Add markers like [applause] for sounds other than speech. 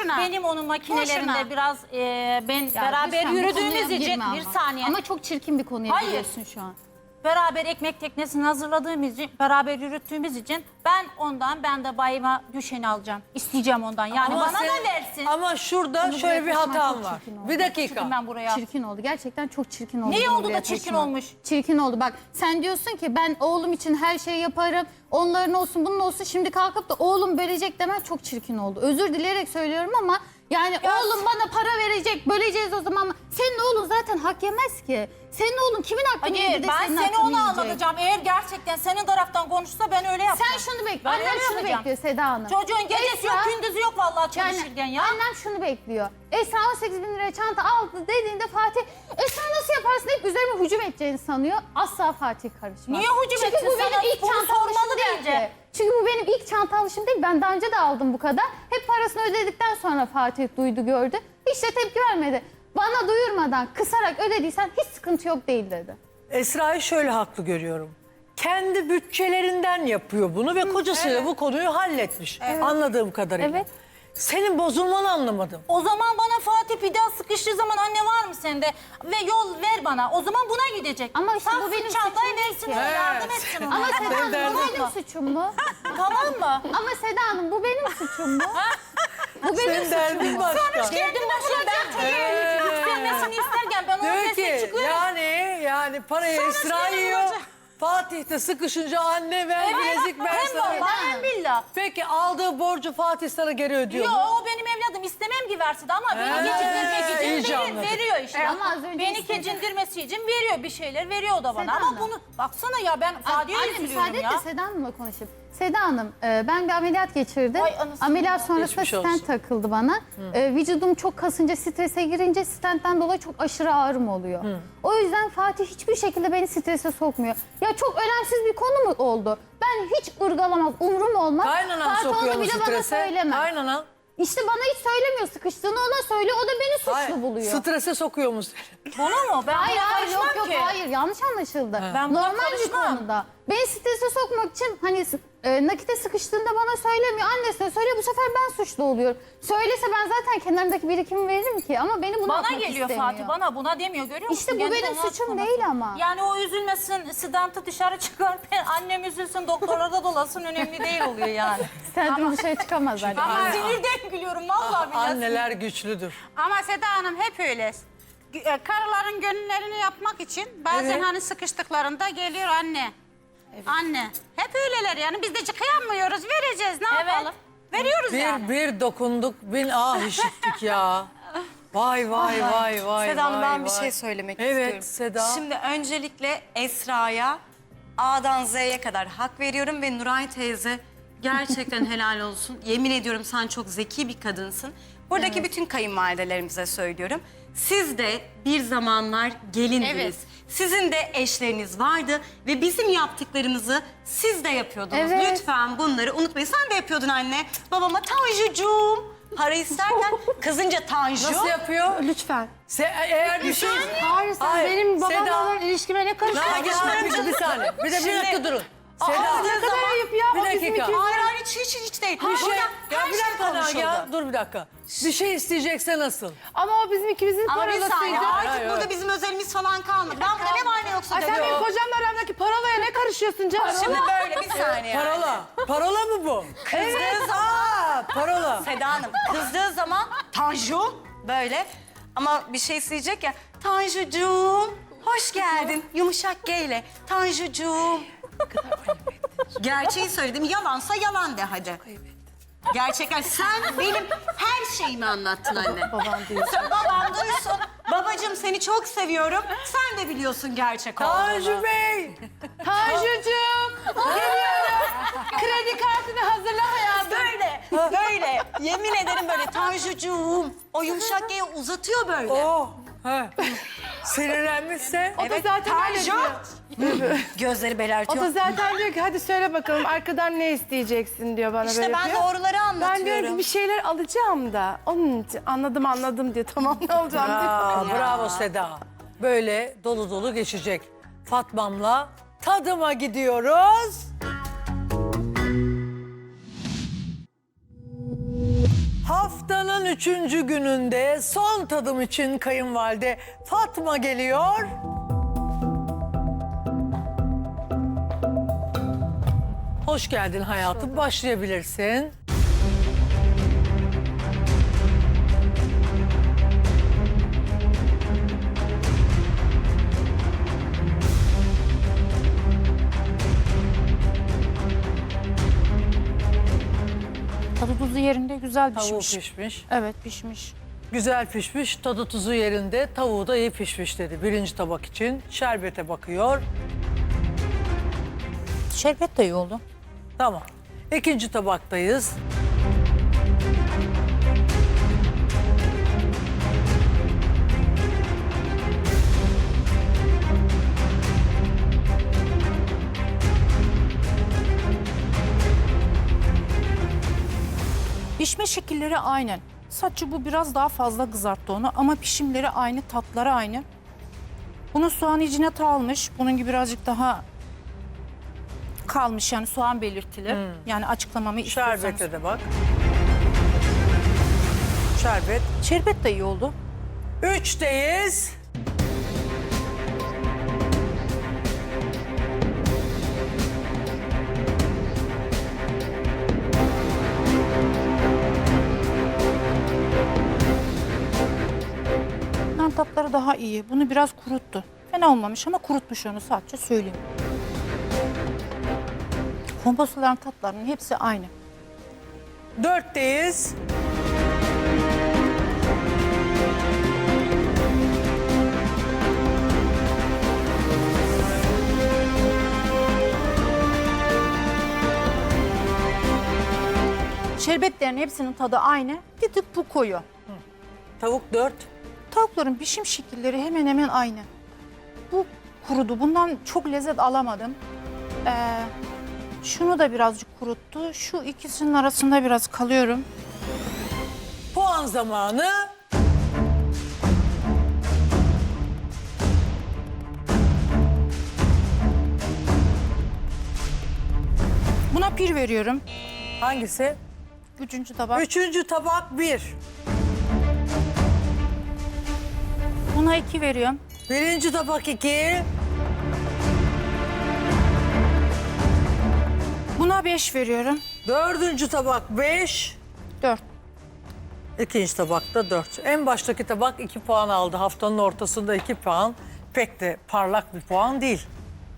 Boşuna. benim onun makinelerinde Boşuna. biraz e, ben Ya beraber lütfen bu yürüdüğümüz için girme bir ama. saniye. Ama çok çirkin bir konuya Hayır. giriyorsun şu an. Beraber ekmek teknesini hazırladığımız için, beraber yürüttüğümüz için ben ondan ben de bayıma düşeni alacağım. İsteyeceğim ondan. Yani Ama bana sen- da versin. Ama şurada Bunu şöyle buraya bir taşıman hatam çok var. çirkin oldu. Bir dakika. Çıktım ben buraya. Çirkin oldu. Gerçekten çok çirkin oldu. Niye bunu oldu da buraya çirkin taşıman. olmuş? Çirkin oldu. Bak sen diyorsun ki ben oğlum için her şeyi yaparım. Onların olsun bunun olsun. Şimdi kalkıp da oğlum bölecek demen çok çirkin oldu. Özür dileyerek söylüyorum ama yani oğlum bana para verecek böleceğiz o zaman. Senin oğlun zaten hak yemez ki. Senin oğlun kimin hakkını yedi Hayır de ben senin seni hakkını ona yiyecek? anlatacağım. Eğer gerçekten senin taraftan konuşsa ben öyle yapacağım. Sen şunu bekle. Ben Annem öyle şunu yapacağım. bekliyor Seda Hanım. Çocuğun gecesi yok Esra- gündüzü yok vallahi çalışırken ya. annem şunu bekliyor. Esra 18 bin liraya çanta aldı dediğinde Fatih Esra nasıl yaparsın hep üzerime hücum edeceğini sanıyor. Asla Fatih karışmaz. Niye hücum Çünkü etsin bu sana? benim ilk Bunu çanta sormalı bence. ki. Çünkü bu benim ilk çanta alışım değil. Ben daha önce de aldım bu kadar. Hep parasını ödedikten sonra Fatih duydu gördü. Hiç de tepki vermedi. Bana duyurmadan kısarak ödediysen hiç sıkıntı yok değil dedi. Esra'yı şöyle haklı görüyorum. Kendi bütçelerinden yapıyor bunu ve kocasıyla bu konuyu halletmiş. Anladığım kadarıyla. Evet. Senin bozulmanı anlamadım. O zaman bana Fatih bir daha sıkıştığı zaman anne var mı sende? Ve yol ver bana. O zaman buna gidecek. Ama işte Sen bu benim çantayı suçum versin değil ona ki. yardım etsin ona. Ama Seda Hanım bu benim suçum mu? [laughs] tamam mı? Ama Seda Hanım bu benim suçum mu? [laughs] bu benim suçum mu? başına ben çocuğun yükselmesini isterken ben onun ki çıkıyorum. yani yani parayı Esra yiyor. Olacak. Fatih de sıkışınca anne ver bilezik ver hem sana. vallahi hem billah. Peki aldığı borcu Fatih sana geri ödüyor Yo mu? o evladım istemem ki versin ama beni geçindirmek iyice için anladım. veriyor işte. E, ama az önce beni istedi. geçindirmesi için veriyor bir şeyler veriyor o da bana. Seda ama Hanım. bunu baksana ya ben Fadiye'ye Anne üzülüyorum müsaade et ya. de Seda Hanım'la konuşayım. Seda Hanım e, ben bir ameliyat geçirdim. Ay, anasını ameliyat sonrasında Geçmiş stent takıldı bana. E, vücudum çok kasınca strese girince stentten dolayı çok aşırı ağrım oluyor. O yüzden Fatih hiçbir şekilde beni strese sokmuyor. Ya çok önemsiz bir konu mu oldu? Ben hiç ırgalamaz, umurum olmaz. Kaynanan Fatih sokuyor onu bile bana strese? söylemez. Kaynanan. İşte bana hiç söylemiyor sıkıştığını ona söylüyor. O da beni suçlu Hayır, buluyor. Strese sokuyor mu seni? Bunu mu? Ben Hayır hayır yok yok ki. hayır yanlış anlaşıldı. Ben buna Normal bir karışmam. konuda. Beni strese sokmak için hani e, nakite sıkıştığında bana söylemiyor. Annesine söylüyor bu sefer ben suçlu oluyorum. Söylese ben zaten kenarımdaki birikimi veririm ki ama beni buna Bana atmak geliyor istemiyor. Fatih bana buna demiyor görüyor musun? İşte bu Kendi benim ona suçum atması. değil ama. Yani o üzülmesin, sıdantı dışarı çıkar. Ben [laughs] annem üzülsün, doktorlarda dolasın önemli değil oluyor yani. [laughs] Stentim dışarı çıkamaz zaten. Ama sinirden gülüyorum vallahi billahi. Anneler güçlüdür. Ama Seda Hanım hep öyle. Gü- e, Karıların gönüllerini yapmak için bazen Evet. hani sıkıştıklarında geliyor anne. Anne. Hep öyleler yani biz de kıyamıyoruz vereceğiz ne Evet. yapalım. Veriyoruz Bir yani. bir dokunduk, bin ah işittik ya. [laughs] Vay vay vay vay Seda Hanım vay, ben bir vay. şey söylemek Evet, istiyorum. Seda. Şimdi öncelikle Esra'ya A'dan Z'ye kadar hak veriyorum ve Nuray teyze gerçekten helal olsun. Yemin ediyorum sen çok zeki bir kadınsın. Buradaki bütün kayınvalidelerimize söylüyorum. Siz de bir zamanlar gelindiniz. Evet. Sizin de eşleriniz vardı ve bizim yaptıklarımızı siz de yapıyordunuz. Evet. Lütfen bunları unutmayın. Sen de yapıyordun anne. Babama Tanjucuğum para isterken kızınca Tanju. Nasıl yapıyor? Lütfen. Se eğer bir şey... Hayır sen Hayır, benim babamla Seda. olan ilişkime ne Ne karışıyorsun? yapıyorsun? Bir saniye. Bir de bir dakika durun. Aa, Seda. ne kadar ayıp ya, Bir dakika. Hayır hayır hiç hiç hiç değil. Bir şey, Burada ya bir şey dakika konuşuldu. Dur bir dakika. Bir şey isteyecekse nasıl? Ama o bizim ikimizin Ama bir parolasıydı. saniye artık Hayır, burada hayır. bizim özelimiz falan kalmadı. Ben burada ne var ne yoksa Ay sen benim demiyorum. kocamla aramdaki parolaya ne karışıyorsun canım? Şimdi böyle bir saniye. Parola. Parola mı bu? Kızdığı zaman Aa, parola. Seda Hanım kızdığı zaman Tanju böyle ama bir şey isteyecek ya Tanjucuğum hoş geldin yumuşak G ile Tanjucuğum. Gerçeği söyledim yalansa yalan de hadi. Gerçekten sen benim her şeyimi anlattın anne. Babam duysun. Babam duysun. Babacığım seni çok seviyorum. Sen de biliyorsun gerçek olduğunu. Tanju Bey. Tanjucuğum geliyorum. Kredi kartını hazırla hayatım. Böyle, böyle. Yemin ederim böyle Tanjucuğum. O yumuşak G'yi uzatıyor böyle. Oh. He. Sinirlenmişse. O da zaten öyle Tanju. diyor. [laughs] Gözleri O belertiyor. da zaten diyor ki hadi söyle bakalım arkadan ne isteyeceksin diyor bana İşte böyle ben yapıyor. doğruları Ben diyorum anlatıyorum. ki bir şeyler alacağım da onun için anladım anladım diyor. [laughs] Tamam ne alacağım Aa, diyor. bravo Seda. Böyle dolu dolu geçecek. Fatmam'la tadıma gidiyoruz. Haftanın üçüncü gününde son tadım için kayınvalide Fatma geliyor. Hoş geldin hayatım. Başlayabilirsin. Tadı tuzu yerinde güzel pişmiş. pişmiş. Evet pişmiş. Güzel pişmiş, tadı tuzu yerinde, tavuğu da iyi pişmiş dedi. Birinci tabak için şerbete bakıyor. Şerbet de iyi oldu. Tamam. İkinci tabaktayız. Pişme şekilleri aynen. Sadece bu biraz daha fazla kızarttı onu ama pişimleri aynı, tatları aynı. Bunun soğan içine almış. Bunun gibi birazcık daha kalmış yani soğan belirtilir. Yani açıklamamı istiyorsanız. Şerbete de bak. Şerbet. Şerbet de iyi oldu. Üçteyiz. Bunların tatları daha iyi. Bunu biraz kuruttu. Fena olmamış ama kurutmuş onu sadece söyleyeyim. Kompostoların tatlarının hepsi aynı. Dörtteyiz. Şerbetlerin hepsinin tadı aynı. Bir tık bu koyu. Tavuk dört. Tavukların pişim şekilleri hemen hemen aynı. Bu kurudu. Bundan çok lezzet alamadım. Ee, şunu da birazcık kuruttu. Şu ikisinin arasında biraz kalıyorum. Puan zamanı. Buna bir veriyorum. Hangisi? Üçüncü tabak. Üçüncü tabak bir. Buna iki veriyorum. Birinci tabak iki. Buna beş veriyorum. Dördüncü tabak beş. Dört. İkinci tabakta dört. En baştaki tabak iki puan aldı. Haftanın ortasında iki puan. Pek de parlak bir puan değil.